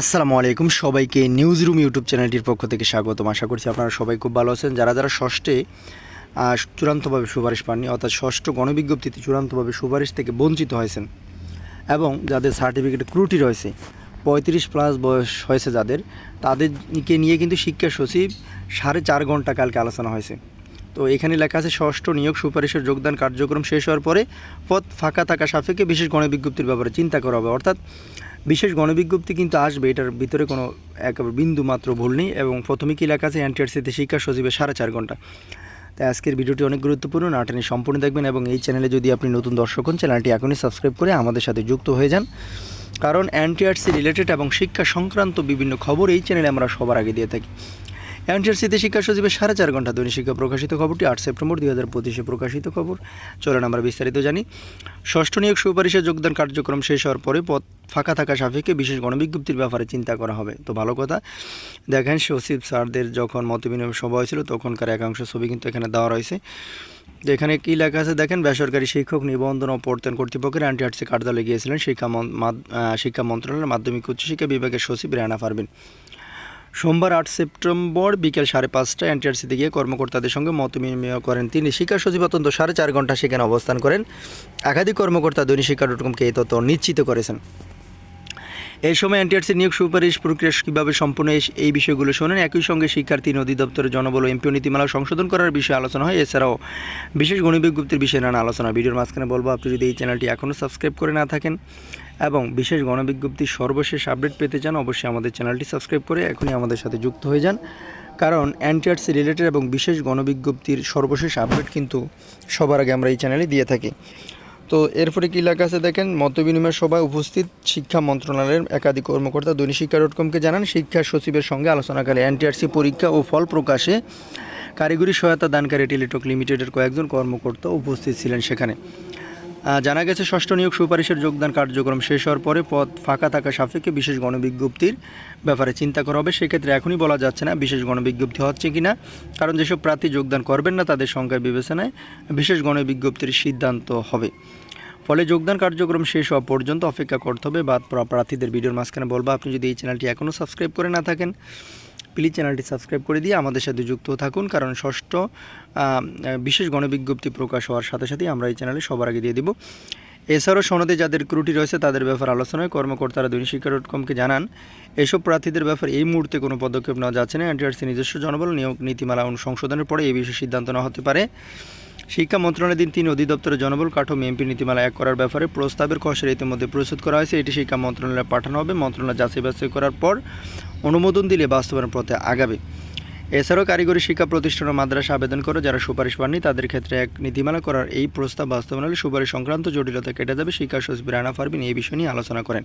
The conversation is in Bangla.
আসসালামু আলাইকুম সবাইকে নিউজ রুম ইউটিউব চ্যানেলটির পক্ষ থেকে স্বাগতম। আশা করছি আপনারা সবাই খুব ভালো আছেন। যারা যারা ষষ্ঠে চূড়ান্তভাবে সুপারিশ পাননি, অর্থাৎ ষষ্ঠ গণবিজ্ঞপ্তিতে চূড়ান্তভাবে সুপারিশ থেকে বঞ্চিত হয়েছেন এবং যাদের সার্টিফিকেট ক্রুটি রয়েছে, পঁয়ত্রিশ প্লাস বয়স হয়েছে যাদের, তাদেরকে নিয়ে কিন্তু শিক্ষা সচিব সাড়ে চার ঘণ্টা কালকে আলোচনা হয়েছে। তো এখানে লেখা আছে, ষষ্ঠ নিয়োগ সুপারিশের যোগদান কার্যক্রম শেষ হওয়ার পরে পথ ফাঁকা থাকা সাপেক্ষে বিশেষ গণবিজ্ঞপ্তির ব্যাপারে চিন্তা করা হবে। অর্থাৎ বিশেষ গণবিজ্ঞপ্তি কিন্তু আসবে, এটার ভিতরে কোনো একেবারে বিন্দু মাত্র ভুল নেই এবং প্রথমে কি লেখা আছে, এনটিআরসিতে শিক্ষা সচিবে সাড়ে চার ঘণ্টা। তাই আজকের ভিডিওটি অনেক গুরুত্বপূর্ণ নাটনি সম্পূর্ণ দেখবেন এবং এই চ্যানেলে যদি আপনি নতুন দর্শক হন, চ্যানেলটি এখনই সাবস্ক্রাইব করে আমাদের সাথে যুক্ত হয়ে যান। কারণ এনটিআরসি রিলেটেড এবং শিক্ষা সংক্রান্ত বিভিন্ন খবর এই চ্যানেলে আমরা সবার আগে দিয়ে থাকি। এনটিআরসিতে শিক্ষা সচিবের সাড়ে চার ঘণ্টা দৈনিক শিক্ষা প্রকাশিত খবরটি আট সেপ্টেম্বর দুই হাজার পঁচিশে প্রকাশিত খবর। চলেন আমরা বিস্তারিত জানি। ষষ্ঠ নিয়োগ সুপারিশে যোগদান কার্যক্রম শেষ হওয়ার পরে পথ ফাঁকা থাকা সাপেক্ষে বিশেষ গণবিজ্ঞপ্তির ব্যাপারে চিন্তা করা হবে। তো ভালো কথা, দেখেন সচিব স্যারদের যখন মত বিনিময় সভা হয়েছিল, তখনকার একাংশ ছবি কিন্তু এখানে দেওয়া রয়েছে। এখানে কী লেখা আছে দেখেন, বেসরকারি শিক্ষক নিবন্ধন ও প্রত্যয়ন কর্তৃপক্ষের অ্যান্টিআরসি কার্যালয়ে গিয়েছিলেন শিক্ষা শিক্ষা মন্ত্রণালয়ের মাধ্যমিক উচ্চশিক্ষা বিভাগের সচিব রেহানা পারবেন সোমবার আট সেপ্টেম্বর বিকেল সাড়ে পাঁচটায় এনটিআরসিতে গিয়ে কর্মকর্তাদের সঙ্গে মত বিনিময় করেন তিনি। শিক্ষা সচিব অত্যন্ত সাড়ে চার ঘণ্টা সেখানে অবস্থান করেন। একাধিক কর্মকর্তা দৈনিক শিক্ষা ডট কমকে এই তথ্য নিশ্চিত করেছেন। এই সময় এনটিআরসি নিয়োগ সুপারিশ প্রক্রিয়া কীভাবে সম্পূর্ণ এই- বিষয়গুলো শোনেন। একই সঙ্গে শিক্ষার্থী নদী দপ্তরের জনবল এমপিও নীতিমালা সংশোধন করার বিষয়ে আলোচনা হয়। এছাড়াও বিশেষ গণবিজ্ঞপ্তির বিষয়ে নানা আলোচনা। ভিডিওর মাঝখানে বলব, আপনি যদি এই চ্যানেলটি এখনও সাবস্ক্রাইব করে না থাকেন এবং বিশেষ গণবিজ্ঞপ্তির সর্বশেষ আপডেট পেতে চান, অবশ্যই আমাদের চ্যানেলটি সাবস্ক্রাইব করে এখনই আমাদের সাথে যুক্ত হয়ে যান। কারণ এনটিআরসি রিলেটেড এবং বিশেষ গণবিজ্ঞপ্তির সর্বশেষ আপডেট কিন্তু সবার আগে আমরা এই চ্যানেলে দিয়ে থাকি। তো এরপরে কী লেখা আছে দেখেন মতবিনিময় সভায় উপস্থিত শিক্ষা মন্ত্রণালয়ের একাধিক কর্মকর্তা দৈনিক শিক্ষা ডট কমকে জানান, শিক্ষা সচিবের সঙ্গে আলোচনাকালে এনটিআরসি পরীক্ষা ও ফল প্রকাশে কারিগরি সহায়তা দানকারী টেলিটক লিমিটেডের কয়েকজন কর্মকর্তা উপস্থিত ছিলেন সেখানে। জানা গেছে, ষষ্ঠ নিয়োগ সুপারিশের যোগদান কার্যক্রম শেষ হওয়ার পরে পদ ফাঁকা থাকা সাপেক্ষে বিশেষ গণবিজ্ঞপ্তির ব্যাপারে চিন্তা করা হবে। সেক্ষেত্রে এখনই বলা যাচ্ছে না বিশেষ গণবিজ্ঞপ্তি হচ্ছে কি না কারণ যেসব প্রার্থী যোগদান করবেন না, তাদের সংখ্যায় বিবেচনায় বিশেষ গণবিজ্ঞপ্তির সিদ্ধান্ত হবে। ফলে যোগদান কার্যক্রম শেষ হওয়া পর্যন্ত অপেক্ষা করতে হবে বাদ পড়া প্রার্থীদের। ভিডিওর মাঝখানে বলব, আপনি যদি এই চ্যানেলটি এখনও সাবস্ক্রাইব করে না থাকেন প্লিজ চ্যানেলটি সাবস্ক্রাইব করে দিয়ে আমাদের সাথে যুক্ত থাকুন, কারণ ষষ্ঠ বিশেষ গণবিজ্ঞপ্তি প্রকাশ হওয়ার সাথে সাথেই আমরা এই চ্যানেলে সবার আগে দিয়ে দিব। এছাড়াও সনদে যাদের ত্রুটি রয়েছে তাদের ব্যাপার আলোচনায় কর্মকর্তারা দৈনিক শিক্ষা ডট কমকে জানান, এসব প্রার্থীদের ব্যাপারে এই মুহূর্তে কোনো পদক্ষেপ নেওয়া যাচ্ছে না। এনটিআরসি নিজস্ব জনবল নিয়োগ নীতিমালা সংশোধনের পরে এই বিষয়ে সিদ্ধান্ত নেওয়া হতে পারে। শিক্ষা মন্ত্রণালয়ের দিন তিন অধিদপ্তরের জনবল কাঠামো এমপি নীতিমালা এক করার ব্যাপারে প্রস্তাবের খসড়া ইতিমধ্যে প্রস্তুত করা হয়েছে। এটি শিক্ষা মন্ত্রণালয়ে পাঠানো হবে। মন্ত্রণালয় যাচাই বাছাই করার পর অনুমোদন দিলে বাস্তবায়ন পথে আগাবে। এছাড়াও কারিগরি শিক্ষা প্রতিষ্ঠান ও মাদ্রাসা আবেদন করে যারা সুপারিশ পাননি, তাদের ক্ষেত্রে এক নীতিমালা করার এই প্রস্তাব বাস্তবায়ন হলে সুপারিশ সংক্রান্ত জটিলতা কেটে যাবে। শিক্ষা সচিব রানা পারবিন এই বিষয় নিয়ে আলোচনা করেন।